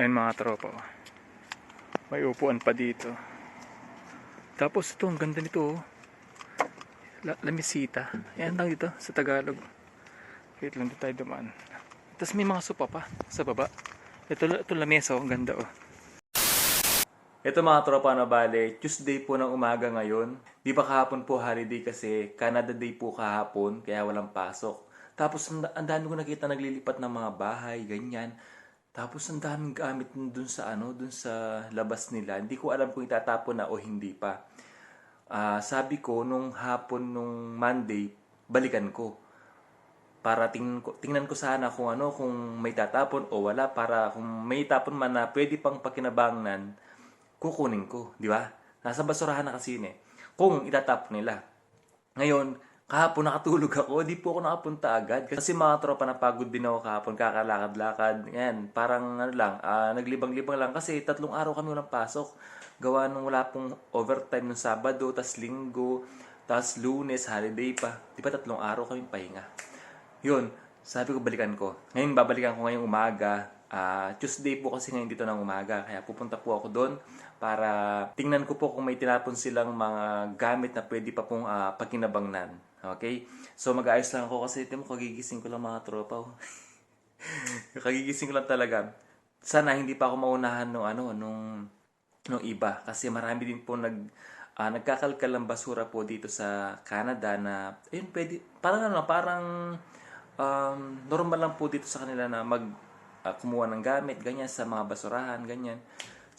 Ayan mga tropa. May upuan pa dito. Tapos ito, ang ganda nito. oh. La lamisita. Ayan lang dito sa Tagalog. Wait lang dito tayo dumaan. Tapos may mga sopa pa sa baba. Ito, ito lamesa oh. Ang ganda oh. Ito mga tropa na bale, Tuesday po ng umaga ngayon. Di ba kahapon po holiday kasi Canada Day po kahapon, kaya walang pasok. Tapos ang dami ko nakita naglilipat ng mga bahay, ganyan. Tapos ang daming gamit dun sa ano, dun sa labas nila. Hindi ko alam kung itatapon na o hindi pa. Ah, sabi ko nung hapon nung Monday, balikan ko. Para tingnan ko, tingnan ko sana kung ano, kung may tatapon o wala para kung may tapon man na pwede pang pakinabangnan, kukunin ko, di ba? Nasa basurahan na kasi yun eh. Kung itatapon nila. Ngayon, kahapon nakatulog ako, di po ako nakapunta agad. Kasi mga tropa napagod din ako kahapon, kakalakad-lakad. Yan, parang ano lang, ah, naglibang-libang lang. Kasi tatlong araw kami walang pasok. Gawa nung wala pong overtime ng Sabado, tas Linggo, tas Lunes, holiday pa. Di ba tatlong araw kami pahinga. Yun, sabi ko balikan ko. Ngayon babalikan ko ngayong umaga. Ah, Tuesday po kasi ngayon dito ng umaga. Kaya pupunta po ako doon para tingnan ko po kung may tinapon silang mga gamit na pwede pa pong ah, pakinabangnan. Okay? So mag-aayos lang ako kasi ito mo kagigising ko lang mga tropa. oh. kagigising ko lang talaga. Sana hindi pa ako maunahan nung ano, nung nung iba kasi marami din po nag ah, nagkakalkal ng basura po dito sa Canada na ayun pwede parang ano parang um, normal lang po dito sa kanila na mag ah, kumuha ng gamit ganyan sa mga basurahan ganyan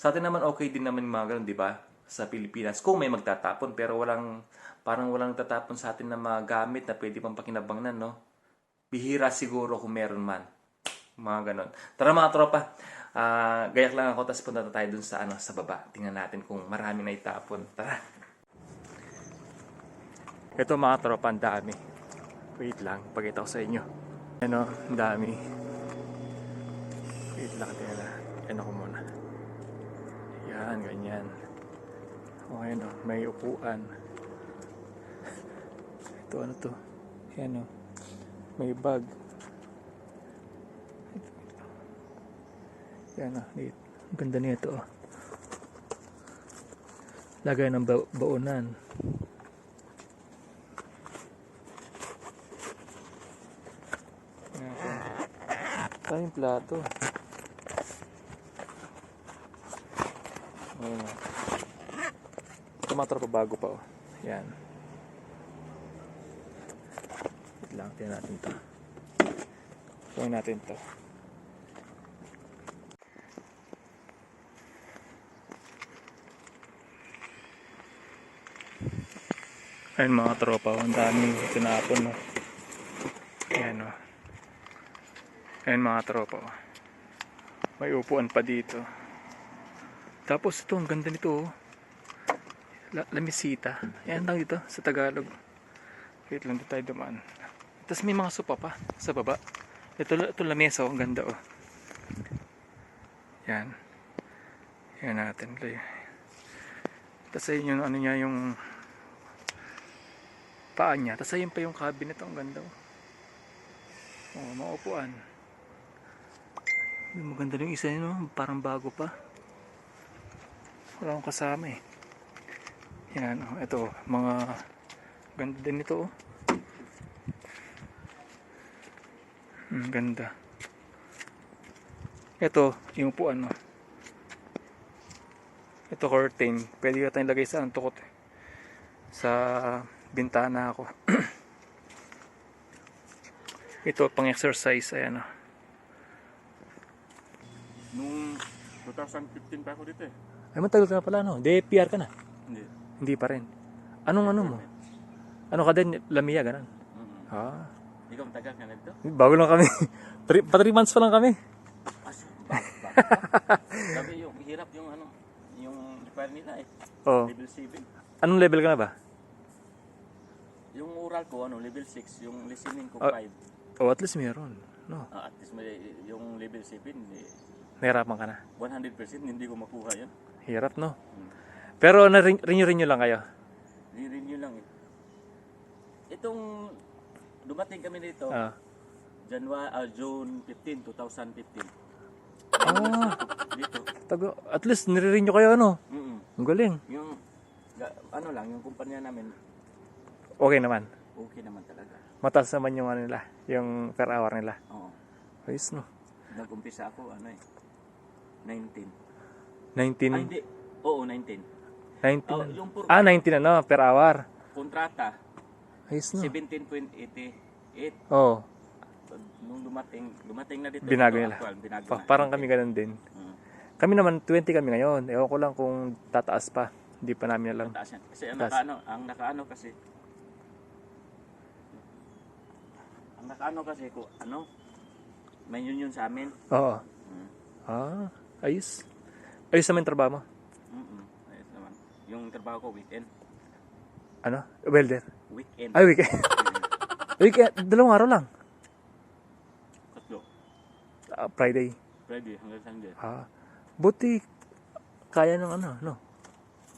sa atin naman okay din naman yung mga ganun di ba sa Pilipinas kung may magtatapon pero walang parang walang tatapon sa atin na mga gamit na pwede pang pakinabangnan no bihira siguro kung meron man mga ganon. Tara mga tropa, ah gayak lang ako, tapos punta tayo dun sa, ano, sa baba. Tingnan natin kung marami na itapon. Tara! Ito mga tropa, ang dami. Wait lang, pakita ko sa inyo. Ano, ang dami. Wait lang, tingnan na. Ano ko muna. Yan, ganyan. O, ano, may upuan. Ito, ano to? Yan, o. May bag. Yan ah, neat. Ang ganda nito oh. Lagay ng ba- baunan. Yan. Tayong plato. Ayan oh. Ito mga tropa bago pa oh. Yan. Wait lang, tingnan natin to. Tingnan natin to. Ayun mga tropa, oh, ang daming tinapon. No? Ayan o. Ayun mga tropa. oh. May upuan pa dito. Tapos ito, ang ganda nito. Oh. La lamisita. Ayan lang dito sa Tagalog. Wait lang dito tayo dumaan. Tapos may mga sopa pa sa baba. Ito, ito lamesa, oh, ang ganda oh. Yan. Yan natin. Tapos ayun yung ano niya yung paa niya. Tapos ayun pa yung cabinet. Ang ganda. Oh, oh maupuan. Maganda yung isa yun. Oh. Parang bago pa. Wala akong kasama eh. Yan. Oh. Ito. Mga ganda din ito. Oh. Hmm, ganda. Ito. Yung upuan. Oh. Ito curtain. Pwede ka tayong lagay sa antukot eh. Sa bintana ako. Ito pang exercise ayan oh. Nung 2015 pa ako dito eh. Ay matagal ka na pala no. Di PR ka na. Hindi. Hindi pa rin. Anong ano mo? Ano ka din? Lamia ganun. Mm-hmm. Ah. Ikaw matagal ka na dito? Bago lang kami. Three, pa 3 months pa lang kami. As, ba, ba, Sabi yung hirap yung ano, yung repair nila eh. Oh. Level 7. Anong level ka na ba? Yung oral ko ano, level 6. Yung listening ko Ah. 5. Oh, at least meron. No. Ah, at least may, yung level 7, eh, Nahirapan ka na. 100% hindi ko makuha yan. Hirap no. Pero na-renew-renew lang kayo. Re-renew lang eh. Itong dumating kami dito, Ah. January, ah, June 15, 2015. Ah. Di dito. Taga, at least nire-renew kayo ano. Mm Ang galing. Yung, ga- ano lang, yung kumpanya namin, Okay naman. okay naman talaga. Mataas naman yung ano nila, yung per hour nila. Oo. Ayos no. Nag-umpisa ako, ano eh, 19. 19, Ay, hindi. Oo, 19. 19. Oh, yung pur- ah, 19 ano, per hour. kontrata, Ayos no. 17.88. Oo. Nung dumating, dumating na dito. Binago nila. actual, binago Pa- na. parang kami ganun din. Mm. Kami naman 20 kami ngayon. Ewan ko lang kung tataas pa. Hindi pa namin alam. Taas yan. Kasi ang nakaano, ang nakaano kasi, ang nakaano kasi ko, ano, may union sa amin. Oo. Mm. Ah, ayos. Ayos naman yung trabaho mo. Mm-mm. Ayos naman. Yung trabaho ko, weekend. Ano? Welder. Weekend. Ay, weekend. weekend. Dalawang araw lang. Tatlo. Ah, Friday. Friday hanggang Sunday. Ah, buti kaya ng ano, no?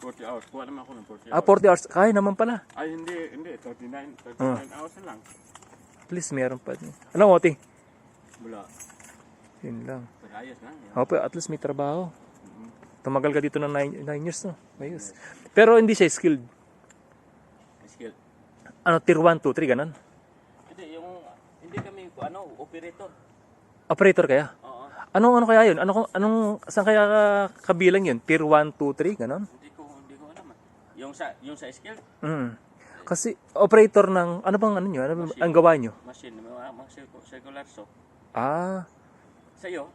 40 hours. Kuha naman ako ng 40 Ah, hours. 40 hours. Kaya naman pala. Ay, hindi, hindi. 39, 39 Ah. hours lang. At least meron pa. Anong OT? Wala. Yun lang. Pero ayos na. Yan. Opo, at least may trabaho. Tumagal ka dito ng 9 years, no? Ayos. Pero hindi siya skilled. Skill. Ano, tier 1, 2, 3, ganun? Hindi, yung, hindi kami, ano, operator. Operator kaya? Oo. Anong ano kaya yun? Ano, anong, saan kaya ka- kabilang yun? Tier 1, 2, 3, ganun? Hindi ko, hindi ko alam. ah. Yung sa, yung sa skill, Mm. Kasi operator ng, ano bang ano nyo? Ano bang- ang gawa nyo? machine, mga, mga circu- circular so. Ah, Sa'yo,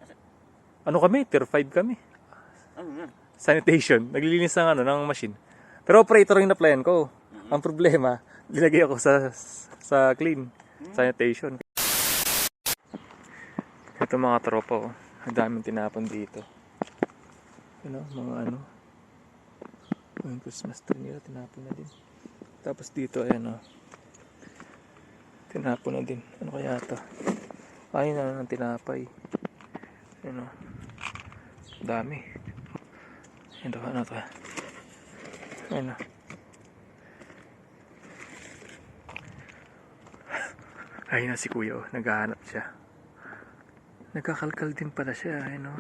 ano kami? Tier 5 kami. Ano? Sanitation. Naglilinis ng ano, ng machine. Pero operator yung na-plan ko. Ang problema, nilagay ako sa sa clean. Sanitation. Ito mga tropa, oh. Ang daming tinapon dito. Ano, mga ano. Yung Christmas tree nila, tinapon na din. Tapos dito, ayan, oh. Tinapon na din. Ano kaya to? Ayun na ng tinapay. Ano. Dami. Ito, ano to? Ano. Ayun na si kuya, oh. naghahanap siya. Nagkakalkal din pala siya, ano.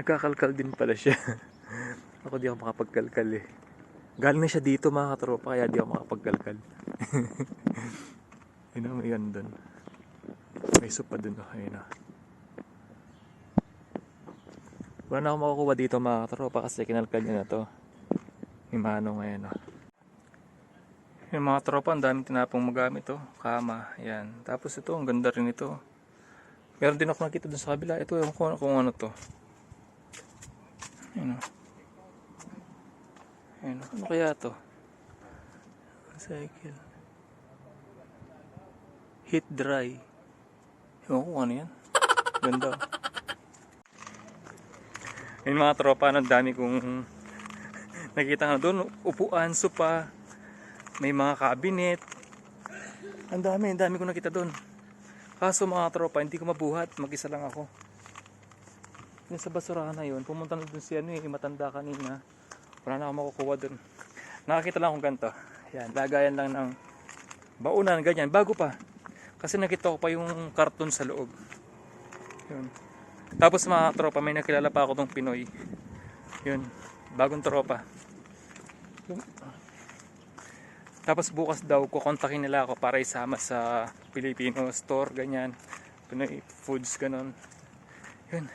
Nagkakalkal din pala siya. ako di ako makapagkalkal eh. Galing na siya dito mga katropa, kaya di ako makapagkalkal. Ayun o, may yan dun. May soup pa dun o, ayun o. Wala na ako makukuha dito mga katropa kasi kinalkal niya na to. Ni Manong ngayon o. Yung mga tropa, ang daming tinapong magamit to. Kama, yan. Tapos ito, ang ganda rin ito. Meron din ako nakita dun sa kabila. Ito, ewan ko kung ano to. Ayun o. Ayun o. Ano kaya to? Cycle. Heat dry. Ewan ko kung ano yan. Ganda. Yung mga tropa, ang dami kong nakita nga doon. Upuan, sopa. May mga cabinet. Ang dami, ang dami ko nakita doon. Kaso mga tropa, hindi ko mabuhat. Mag-isa lang ako. Yung sa basurahan na yun, pumunta na doon si ano eh, matanda kanina. Wala na ako makukuha doon. Nakakita lang akong ganito. Yan, lagayan lang ng baunan, ganyan. Bago pa. Kasi nakita ko pa yung karton sa loob. Yun. Tapos mga tropa, may nakilala pa ako tong Pinoy. Yun, bagong tropa. Tapos bukas daw, kukontakin nila ako para isama sa Filipino store, ganyan. Pinoy foods, ganon. Yun.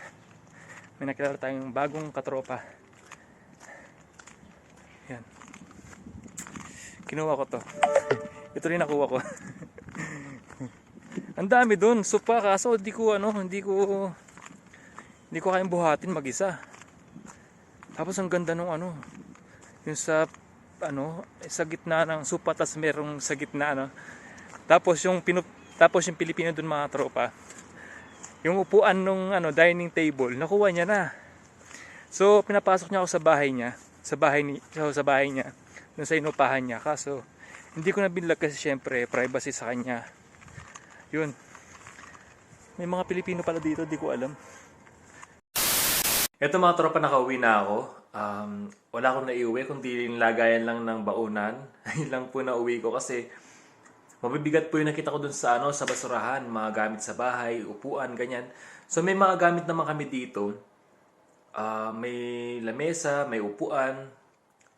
May nakilala tayong bagong katropa. Yan. Kinuha ko to. Ito rin nakuha ko. Ang dami dun. Supa kaso hindi ko ano, hindi ko hindi ko kayang buhatin mag-isa. Tapos ang ganda nung ano, yung sa ano, sa gitna ng supa tas merong sa gitna ano. Tapos yung pinu tapos yung Pilipino dun mga tropa. Yung upuan nung ano dining table, nakuha niya na. So pinapasok niya ako sa bahay niya, sa bahay ni sa bahay niya, dun sa inupahan niya. Kaso hindi ko na kasi syempre privacy sa kanya. Yun. May mga Pilipino pala dito, di ko alam. Ito mga tropa, nakauwi na ako. Um, wala akong naiuwi, kundi lagayan lang ng baunan. Ayun lang po na uwi ko kasi Mabibigat po yung nakita ko dun sa ano sa basurahan, mga gamit sa bahay, upuan, ganyan. So may mga gamit naman kami dito. Ah, may lamesa, may upuan.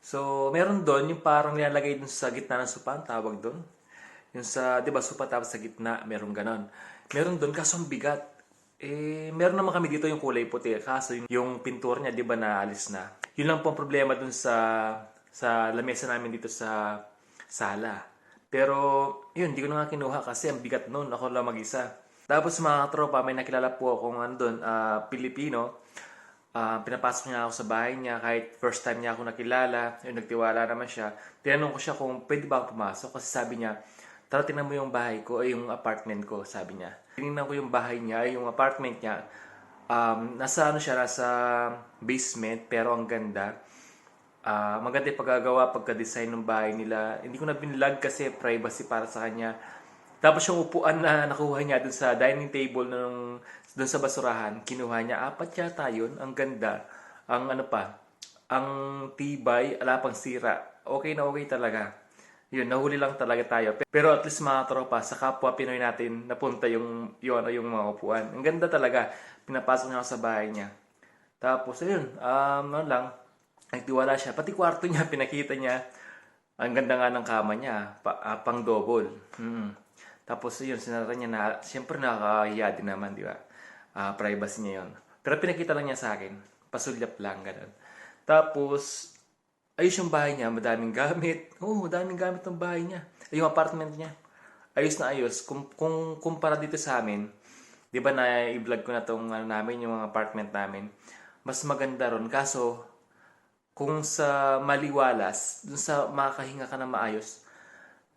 So meron doon yung parang nilalagay dun sa gitna ng sopa, ang tawag doon. Yung sa, di ba, sopa tapos sa gitna, meron ganon. Meron doon, kaso bigat. Eh, meron naman kami dito yung kulay puti. Kaso yung, yung pintura niya, di ba, naalis na. Yun lang po ang problema dun sa, sa lamesa namin dito sa sala. Pero, yun, hindi ko na nga kinuha kasi ang bigat nun. Ako lang mag-isa. Tapos mga tropa, may nakilala po akong andun, ah, Pilipino. Ah, pinapasok niya ako sa bahay niya kahit first time niya ako nakilala, yun, nagtiwala naman siya. Tinanong ko siya kung pwede ba ako pumasok kasi sabi niya, tara tingnan mo yung bahay ko, ay yung apartment ko, sabi niya. Tinignan ko yung bahay niya, yung apartment niya. Um, nasa ano siya, nasa basement, pero ang ganda. Ah, maganda yung paggagawa, pagka-design ng bahay nila. Hindi ko na binlog kasi privacy para sa kanya. Tapos yung upuan na nakuha niya dun sa dining table nung dun sa basurahan, kinuha niya apat yata yun. Ang ganda. Ang ano pa, ang tibay, ala pang sira. Okay na okay talaga. Yun, nahuli lang talaga tayo. Pero at least mga tropa, sa kapwa Pinoy natin, napunta yung, yun, ano, yung mga upuan. Ang ganda talaga. Pinapasok niya sa bahay niya. Tapos, ayun, um, ano lang, nagtiwala siya. Pati kwarto niya, pinakita niya. Ang ganda nga ng kama niya, pa, ah, pang double. Mm. Tapos yun, sinara niya na, siyempre nakakahiya din naman, di ba? Ah, privacy niya yun. Pero pinakita lang niya sa akin, pasulyap lang, ganun. Tapos, ayos yung bahay niya, madaming gamit. Oo, madaming gamit ng bahay niya. Ay, yung apartment niya. Ayos na ayos. Kung, kung kumpara dito sa amin, di ba na i-vlog ko na tong ano namin, yung mga apartment namin, mas maganda ron. Kaso, kung sa maliwalas, dun sa makakahinga ka na maayos,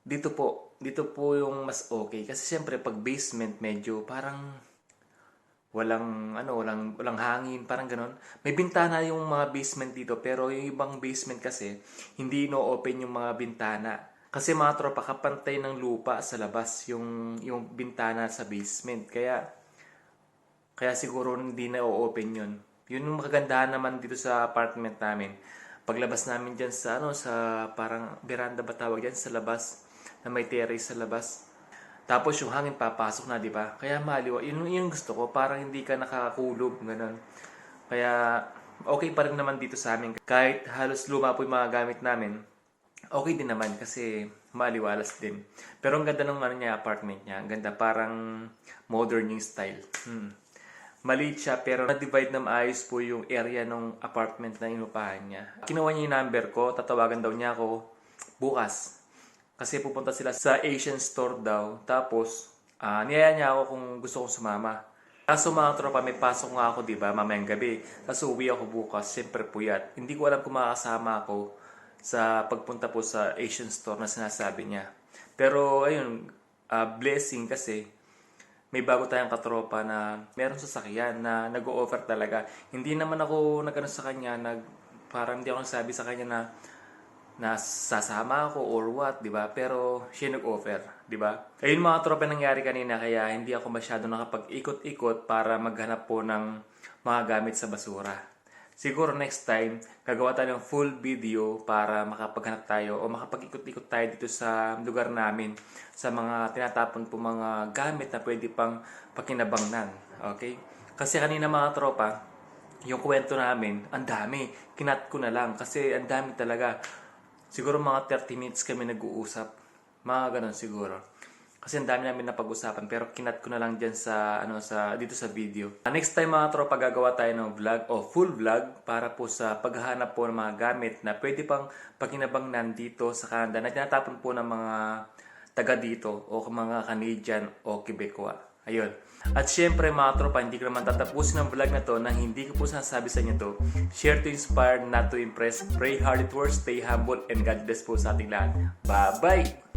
dito po, dito po yung mas okay. Kasi siyempre, pag basement, medyo parang walang, ano, walang, walang hangin, parang ganon. May bintana yung mga basement dito, pero yung ibang basement kasi, hindi no-open yung mga bintana. Kasi mga tropa, kapantay ng lupa sa labas, yung, yung bintana sa basement. Kaya, kaya siguro hindi na o-open yun. Yun yung makagandahan naman dito sa apartment namin. Paglabas namin dyan sa, ano, sa parang veranda ba tawag dyan, sa labas, na may terrace sa labas. Tapos yung hangin papasok na, di ba? Kaya maliwa. Yun yung gusto ko, parang hindi ka nakakulog, ganun. Kaya okay pa rin naman dito sa amin. Kahit halos luma po yung mga gamit namin, okay din naman kasi maliwalas din. Pero ang ganda ng ano niya, apartment niya. Ang ganda, parang modern yung style. Hmm. Maliit siya pero na-divide na maayos po yung area ng apartment na inupahan niya. Kinuha niya yung number ko, tatawagan daw niya ako bukas. Kasi pupunta sila sa Asian store daw. Tapos, ah niyaya niya ako kung gusto kong sumama. Kaso mga tropa, may pasok nga ako, di ba, mamayang gabi. Tapos uwi ako bukas, siyempre puyat. Hindi ko alam kung makakasama ako sa pagpunta po sa Asian store na sinasabi niya. Pero, ayun, ah, blessing kasi may bago tayong katropa na meron sasakyan na nag-o-offer talaga. Hindi naman ako nagano sa kanya, nag, parang hindi ako nagsabi sa kanya na na sasama ako or what, di ba? Pero siya nag-offer, di ba? Ayun mga tropa nangyari kanina kaya hindi ako masyado nakapag-ikot-ikot para maghanap po ng mga gamit sa basura. Siguro next time, gagawa tayo ng full video para makapaghanap tayo o makapag-ikot-ikot tayo dito sa lugar namin sa mga tinatapon po mga gamit na pwede pang pakinabangnan. Okay? Kasi kanina mga tropa, yung kwento namin, ang dami. Kinat ko na lang kasi ang dami talaga. Siguro mga 30 minutes kami nag-uusap. Mga ganun siguro. Kasi ang dami namin napag-usapan pero kinat ko na lang dyan sa, ano, sa, dito sa video. Uh, Next time mga tropa gagawa tayo ng vlog o full vlog para po sa paghahanap po ng mga gamit na pwede pang pakinabangnan dito sa Canada na tinatapon po ng mga taga dito o mga Canadian o Quebecois. Ayun. At syempre mga tropa, hindi ko naman tatapusin ang vlog na to na hindi ko po sinasabi sa inyo to. Share to inspire, not to impress. Pray hard it works, stay humble, and God bless po sa ating lahat. Bye-bye!